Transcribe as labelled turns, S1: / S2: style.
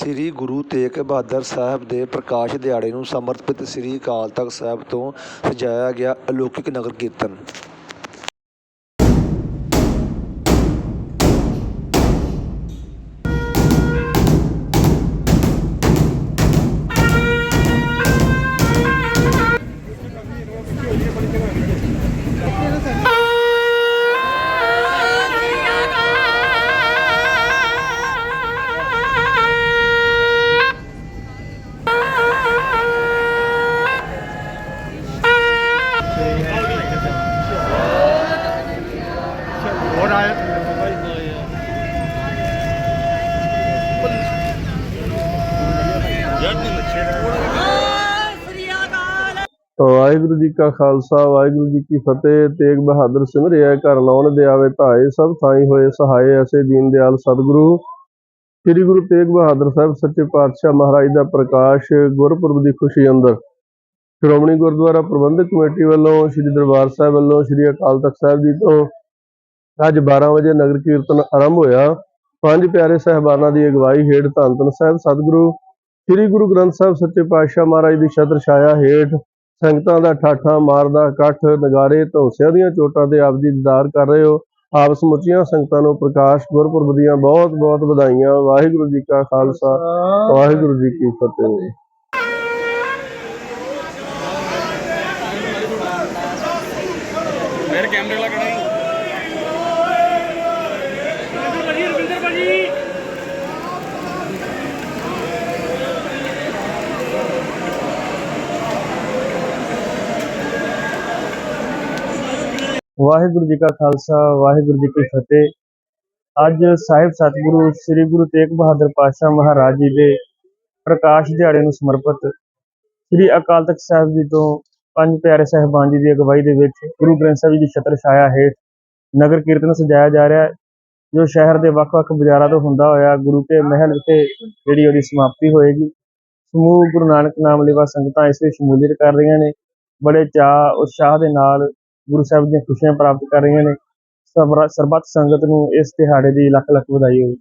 S1: ਸ੍ਰੀ ਗੁਰੂ ਤੇਗ ਬਹਾਦਰ ਸਾਹਿਬ ਦੇ ਪ੍ਰਕਾਸ਼ ਦਿਹਾੜੇ ਨੂੰ ਸਮਰਪਿਤ ਸ੍ਰੀ ਅਕਾਲ ਤਖ਼ਤ ਸਾਹਿਬ ਤੋਂ ਸਜਾਇਆ ਗਿਆ ਅਲੌਕਿਕ ਨਗਰ ਕੀਰਤਨ।
S2: ਵਾਹਿਗੁਰੂ ਜੀ ਕਾ ਖਾਲਸਾ, ਵਾਹਿਗੁਰੂ ਜੀ ਕੀ ਫਤਿਹ। ਤੇਗ ਬਹਾਦਰ ਸਿਮਰਿਆ, ਘਰ ਲਾਉਣ ਦੇ ਆਵੇ ਧਾਏ, ਸਭ ਥਾਈ ਹੋਏ, ਸਹਾਏ ਐਸੇ ਦੀਨ ਦਿਆਲ ਸਤਿਗੁਰੂ। ਸ੍ਰੀ ਗੁਰੂ ਤੇਗ ਬਹਾਦਰ ਸਾਹਿਬ ਸੱਚੇ ਪਾਤਸ਼ਾਹ ਮਹਾਰਾਜ ਦਾ ਪ੍ਰਕਾਸ਼ ਗੁਰਪੁਰਬ ਦੀ ਖੁਸ਼ੀ ਅੰਦਰ। ਸ਼੍ਰੋਮਣੀ ਗੁਰਦੁਆਰਾ ਪ੍ਰਬੰਧਕ ਕਮੇਟੀ ਵੱਲੋਂ, ਸ੍ਰੀ ਦਰਬਾਰ ਸਾਹਿਬ ਵੱਲੋਂ, ਸ੍ਰੀ ਅਕਾਲ ਤਖਤ ਸਾਹਿਬ ਜੀ ਤੋਂ ਅੱਜ 12 ਵਜੇ ਨਗਰ ਕੀਰਤਨ ਆਰੰਭ ਹੋਇਆ। ਪੰਜ ਪਿਆਰੇ ਸਹਿਬਾਨਾਂ ਦੀ ਅਗਵਾਈ ਹੇਠ ਧੰਨ ਧੰਨ ਸਾਹਿਬ ਸਤਿਗੁਰੂ ਸ੍ਰੀ ਗੁਰੂ ਗ੍ਰੰਥ ਸਾਹਿਬ ਸੱਚੇ ਪਾਤਸ਼ਾਹ ਮਹਾਰਾਜ ਦੀ ਛਤਰ ਛਾਇਆ ਹੇਠ ਸੰਗਤਾਂ ਦਾ ਠਾਠਾ ਮਾਰਦਾ, ਇਕੱਠ, ਨਗਾਰੇ, ਧੌਂਸਿਆਂ ਦੀਆਂ ਚੋਟਾਂ ਤੇ ਆਪ ਜੀ ਦੀਦਾਰ ਕਰ ਰਹੇ ਹੋ। ਆਪ ਸਮੁੱਚੀਆਂ ਸੰਗਤਾਂ ਨੂੰ ਪ੍ਰਕਾਸ਼, ਗੁਰਪੁਰਬ ਦੀਆਂ ਬਹੁਤ ਬਹੁਤ ਵਧਾਈਆਂ। ਵਾਹਿਗੁਰੂ ਜੀ ਕਾ ਖਾਲਸਾ, ਵਾਹਿਗੁਰੂ ਜੀ ਕੀ ਫਤਿਹ।
S3: ਮੇਰੇ ਕੈਮਰੇ ਵਾਲਾ
S2: ਵਾਹਿਗੁਰੂ ਜੀ ਕਾ ਖਾਲਸਾ, ਵਾਹਿਗੁਰੂ ਜੀ ਕੀ ਫਤਿਹ। ਅੱਜ ਸਾਹਿਬ ਸਤਿਗੁਰੂ ਸ੍ਰੀ ਗੁਰੂ ਤੇਗ ਬਹਾਦਰ ਪਾਤਸ਼ਾਹ ਮਹਾਰਾਜ ਜੀ ਦੇ ਪ੍ਰਕਾਸ਼ ਦਿਹਾੜੇ ਨੂੰ ਸਮਰਪਿਤ ਸ੍ਰੀ ਅਕਾਲ ਤਖਤ ਸਾਹਿਬ ਜੀ ਤੋਂ ਪੰਜ ਪਿਆਰੇ ਸਹਿਬਾਨ ਜੀ ਦੀ ਅਗਵਾਈ ਦੇ ਵਿੱਚ ਗੁਰੂ ਗ੍ਰੰਥ ਸਾਹਿਬ ਜੀ ਦੀ ਛਤਰ ਛਾਇਆ ਹੇਠ ਨਗਰ ਕੀਰਤਨ ਸਜਾਇਆ ਜਾ ਰਿਹਾ ਹੈ, ਜੋ ਸ਼ਹਿਰ ਦੇ ਵੱਖ-ਵੱਖ ਬਾਜ਼ਾਰਾਂ ਤੋਂ ਹੁੰਦਾ ਹੋਇਆ ਗੁਰੂ ਕੇ ਮਹਿਲ ਵਿਖੇ ਜਿਹੜੀ ਉਹਦੀ ਸਮਾਪਤੀ ਹੋਏਗੀ। ਸਮੂਹ ਗੁਰੂ ਨਾਨਕ ਨਾਮ ਲੇਵਾ ਸੰਗਤਾਂ ਇਸ ਵਿੱਚ ਸ਼ਮੂਲੀਅਤ ਕਰ ਰਹੀਆਂ ਨੇ। ਬੜੇ ਚਾਅ, ਉਤਸ਼ਾਹ ਦੇ ਨਾਲ ਗੁਰੂ ਸਾਹਿਬ ਦੀਆਂ ਖੁਸ਼ੀਆਂ ਪ੍ਰਾਪਤ ਕਰ ਰਹੀਆਂ ਨੇ। ਸਰਬੱਤ ਸੰਗਤ ਨੂੰ ਇਸ ਦਿਹਾੜੇ ਦੀ ਲੱਖ ਲੱਖ ਵਧਾਈ ਹੋਵੇ।